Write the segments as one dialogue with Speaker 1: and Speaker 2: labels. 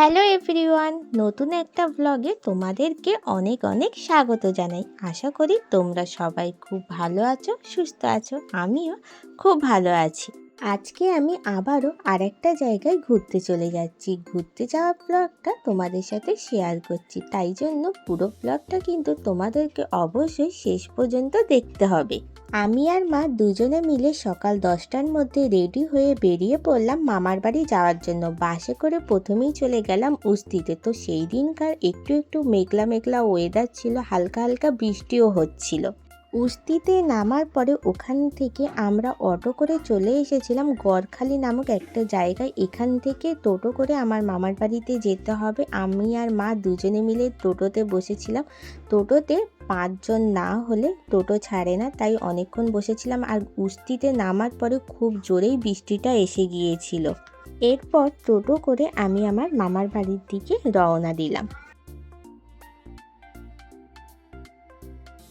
Speaker 1: Hello everyone, নতুন একটা ব্লগে তোমাদেরকে অনেক অনেক স্বাগত জানাই। আশা করি তোমরা সবাই খুব ভালো আছো, সুস্থ আছো, আমিও খুব ভালো আছি। আজকে আমি আবারও আরেকটা জায়গায় ঘুরতে চলে যাচ্ছি। ঘুরতে যাওয়া ব্লগটা তোমাদের সাথে শেয়ার করছি। তাই জন্য পুরো ব্লগটা কিন্তু তোমাদেরকে অবশ্যই শেষ পর্যন্ত দেখতে হবে। আমি আর মা দুজনে মিলে সকাল দশটার মধ্যে রেডি হয়ে বেরিয়ে পড়লাম মামার বাড়ি যাওয়ার জন্য। বাসে করে প্রথমেই চলে গেলাম উস্তিতে। তো সেই দিনকার একটু একটু মেঘলা মেঘলা ওয়েদার ছিল, হালকা হালকা বৃষ্টিও হচ্ছিল। উস্তিতে নামার পরে ওখান থেকে আমরা অটো করে চলে এসেছিলাম। গড়খালি নামক একটা জায়গায়। এখান থেকে টোটো করে আমার মামার বাড়িতে যেতে হবে। আমি আর মা দুজনে মিলে টোটোতে বসেছিলাম। টোটোতে পাঁচজন না হলে টোটো ছাড়ে না, তাই অনেকক্ষণ বসেছিলাম। আর উস্তিতে নামার পরে খুব জোরেই বৃষ্টিটা এসে গিয়েছিল। এরপর টোটো করে আমি আমার মামার বাড়ির দিকে রওনা দিলাম।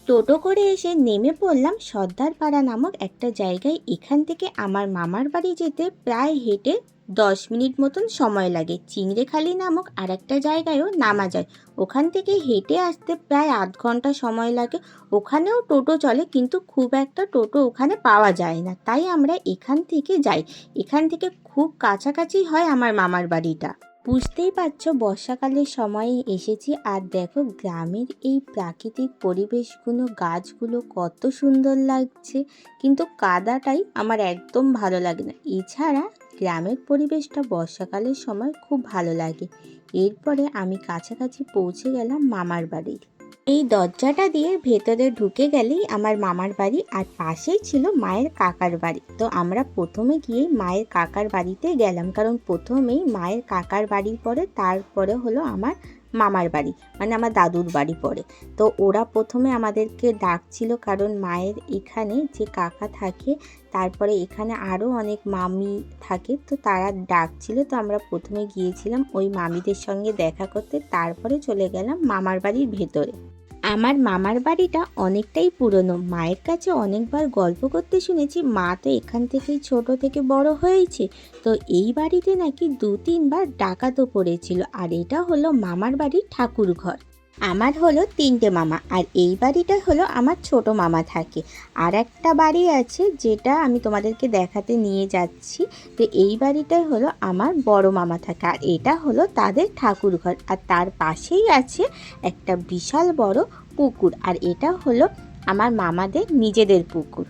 Speaker 1: টোটো করে এসে নেমে পড়লাম সর্দারপাড়া নামক একটা জায়গায়। এখান থেকে আমার মামার বাড়ি যেতে প্রায় হেঁটে দশ মিনিট মতন সময় লাগে। চিংড়েখালি নামক আর একটা জায়গায়ও নামা যায়। ওখান থেকে হেঁটে আসতে প্রায় আধ ঘণ্টা সময় লাগে। ওখানেও টোটো চলে কিন্তু খুব একটা টোটো ওখানে পাওয়া যায় না। তাই আমরা এখান থেকে যাই। এখান থেকে খুব কাছাকাছি হয় আমার মামার বাড়িটা। বুঝতেই পারছ, বর্ষাকালের সময়ে এসেছি আর দেখো গ্রামের এই প্রাকৃতিক পরিবেশগুলো, গাছগুলো কত সুন্দর লাগছে। কিন্তু কাদাটাই আমার একদম ভালো লাগে না। এছাড়া গ্রামের পরিবেশটা বর্ষাকালের সময় খুব ভালো লাগে। এরপরে আমি কাছাকাছি পৌঁছে গেলাম মামার বাড়ির এই দরজাটা দিয়ে ভেতরে ঢুকে গেলেই আমার মামার বাড়ি আর পাশেই ছিল মায়ের কাকার বাড়ি। তো আমরা প্রথমে গিয়ে মায়ের কাকার বাড়িতে গেলাম, কারণ প্রথমেই মায়ের কাকার বাড়ির পরে তারপরে হলো আমার মামার বাড়ি মানে আমার দাদুর বাড়ি পড়ে। তো ওরা প্রথমে আমাদেরকে ডাকছিল, কারণ মায়ের এখানে যে কাকা থাকে, তারপরে এখানে আরও অনেক মামি থাকে, তো তারা ডাকছিল। তো আমরা প্রথমে গিয়েছিলাম ওই মামিদের সঙ্গে দেখা করতে, তারপরে চলে গেলাম মামার বাড়ির ভেতরে। আমার মামার বাড়িটা অনেকটাই পুরনো। মায়ের কাছে অনেকবার গল্প করতে শুনেছি, মা তো এখান থেকেই ছোট থেকে বড় হয়েছে। তো এই বাড়িতে নাকি দু তিনবার ডাকাতও পড়েছিল। আর এটা হলো মামার বাড়ির ঠাকুর ঘর আমার হলো তিনটে মামা আর এই বাড়িটা হলো আমার ছোট মামা থাকে। আর একটা বাড়ি আছে যেটা আমি তোমাদেরকে দেখাতে নিয়ে যাচ্ছি। তো এই বাড়িটাই হলো আমার বড় মামা থাকে আর এটা হলো তাদের ঠাকুর ঘর। আর তার পাশেই আছে একটা বিশাল বড় পুকুর আর এটা হলো আমার মামাদের নিজেদের পুকুর।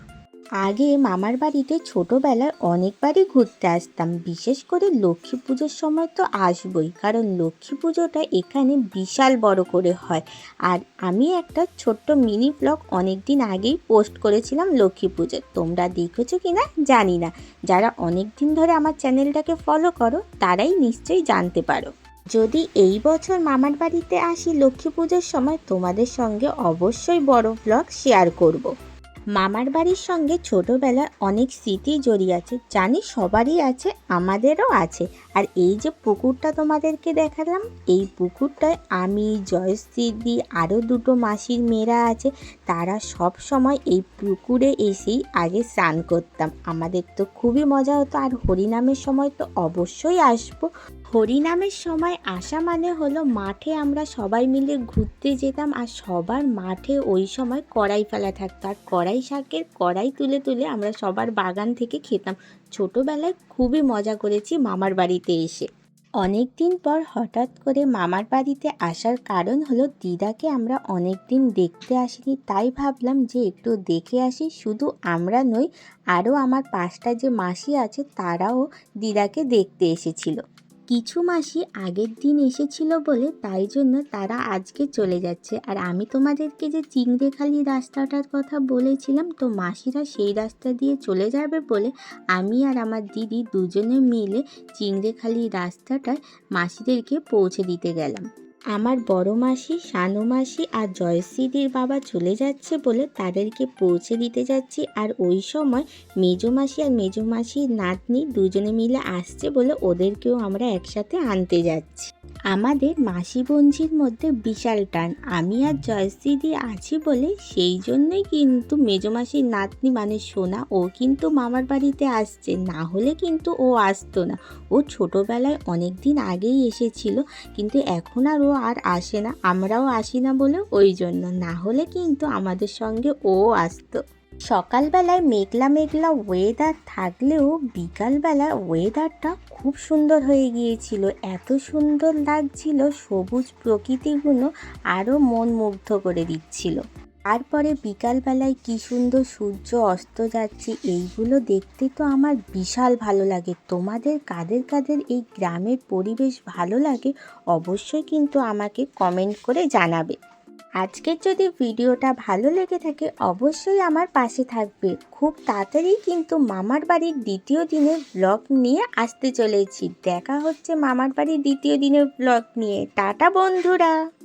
Speaker 1: আগে মামার বাড়িতে ছোটোবেলায় অনেকবারই ঘুরতে আসতাম। বিশেষ করে লক্ষ্মী পুজোর সময় তো আসবই, কারণ লক্ষ্মী পুজোটা এখানে বিশাল বড় করে হয়। আর আমি একটা ছোট্ট মিনি ব্লগ অনেক দিন আগেই পোস্ট করেছিলাম লক্ষ্মী পুজোর তোমরা দেখেছ কি না? জানি না। যারা অনেক দিন ধরে আমার চ্যানেলটাকে ফলো করো, তারাই নিশ্চয়ই জানতে পারো। যদি এই বছর মামার বাড়িতে আসি লক্ষ্মী পুজোর সময়, তোমাদের সঙ্গে অবশ্যই বড় ব্লগ শেয়ার করব। মামার বাড়ির সঙ্গে ছোটোবেলার অনেক স্মৃতি জড়িয়ে আছে। জানি সবারই আছে, আমাদেরও আছে। আর এই যে পুকুরটা তোমাদেরকে দেখালাম, এই পুকুরটায় আমি জয়শ্রীদি আরও দুটো মাসির মেয়েরা আছে। তারা সব সময় এই পুকুরে এসেই আগে স্নান করতাম। আমাদের তো খুবই মজা হতো। আর হরিনামের সময় তো অবশ্যই আসব। হরিনামের সময় আসা মানে হলো মাঠে আমরা সবাই মিলে ঘুরতে যেতাম আর সবার মাঠে ওই সময় কড়াই ফেলা থাকতো। আর কড়াই শাকের কড়াই তুলে তুলে আমরা সবার বাগান থেকে খেতাম। ছোটোবেলায় খুবই মজা করেছি মামার বাড়িতে এসে। অনেক দিন পর হঠাৎ করে মামার বাড়িতে আসার কারণ হলো দিদাকে আমরা অনেক দিন দেখতে আসিনি, তাই ভাবলাম যে একটু দেখে আসি। শুধু আমরা নই, আরও আমার পাঁচটা যে মাসি আছে, তারাও দিদাকে দেখতে এসেছিল। কিছু মাসি আগের দিন এসেছিল বলে তাই জন্য তারা আজকে চলে যাচ্ছে। আর আমি তোমাদেরকে যে চিংড়েখালি রাস্তাটার কথা বলেছিলাম, তো মাসিরা সেই রাস্তা দিয়ে চলে যাবে বলে আমি আর আমার দিদি দুজনে মিলে চিংড়েখালি রাস্তাটায় মাসিদেরকে পৌঁছে দিতে গেলাম। আমার বড় মাসি সানু মাসি আর জয়শ্রীদির বাবা চলে যাচ্ছে বলে তাদেরকে পৌঁছে দিতে যাচ্ছি। আর ওই সময় মেজো মাসি আর মেজো মাসির নাতনি দুজনে মিলে আসছে বলে ওদেরকেও আমরা একসাথে আনতে যাচ্ছি। আমাদের মাসি বোনঝির মধ্যে বিশাল টান। আমি আর জয়শ্রীদি আছি বলে সেই জন্যই কিন্তু মেজমাসির নাতনি মানে সোনা, ও কিন্তু মামার বাড়িতে আসছে। না হলে কিন্তু ও আসতো না। ও ছোটোবেলায় অনেক দিন আগেই এসেছিল, কিন্তু এখন আর ও আর আসে না। আমরাও আসি না বলে ওই জন্য। না হলে কিন্তু আমাদের সঙ্গে ও আসতো। সকালবেলায় মেঘলা মেঘলা ওয়েদার থাকলেও বিকালবেলা ওয়েদারটা খুব সুন্দর হয়ে গিয়েছিল। এত সুন্দর লাগছিল, সবুজ প্রকৃতিগুলো আরও মন মুগ্ধ করে দিচ্ছিল। তারপরে বিকালবেলায় কি সুন্দর সূর্য অস্ত যাচ্ছে, এইগুলো দেখতে তো আমার বিশাল ভালো লাগে। তোমাদের কাদের কাদের এই গ্রামের পরিবেশ ভালো লাগে, অবশ্যই কিন্তু আমাকে কমেন্ট করে জানাবে। আজকের যদি ভিডিওটা ভালো লেগে থাকে, অবশ্যই আমার পাশে থাকবে। খুব তাড়াতাড়ি কিন্তু মামার বাড়ির দ্বিতীয় দিনের ব্লগ নিয়ে আসতে চলেছি। দেখা হচ্ছে মামার বাড়ির দ্বিতীয় দিনের ব্লগ নিয়ে। টাটা বন্ধুরা!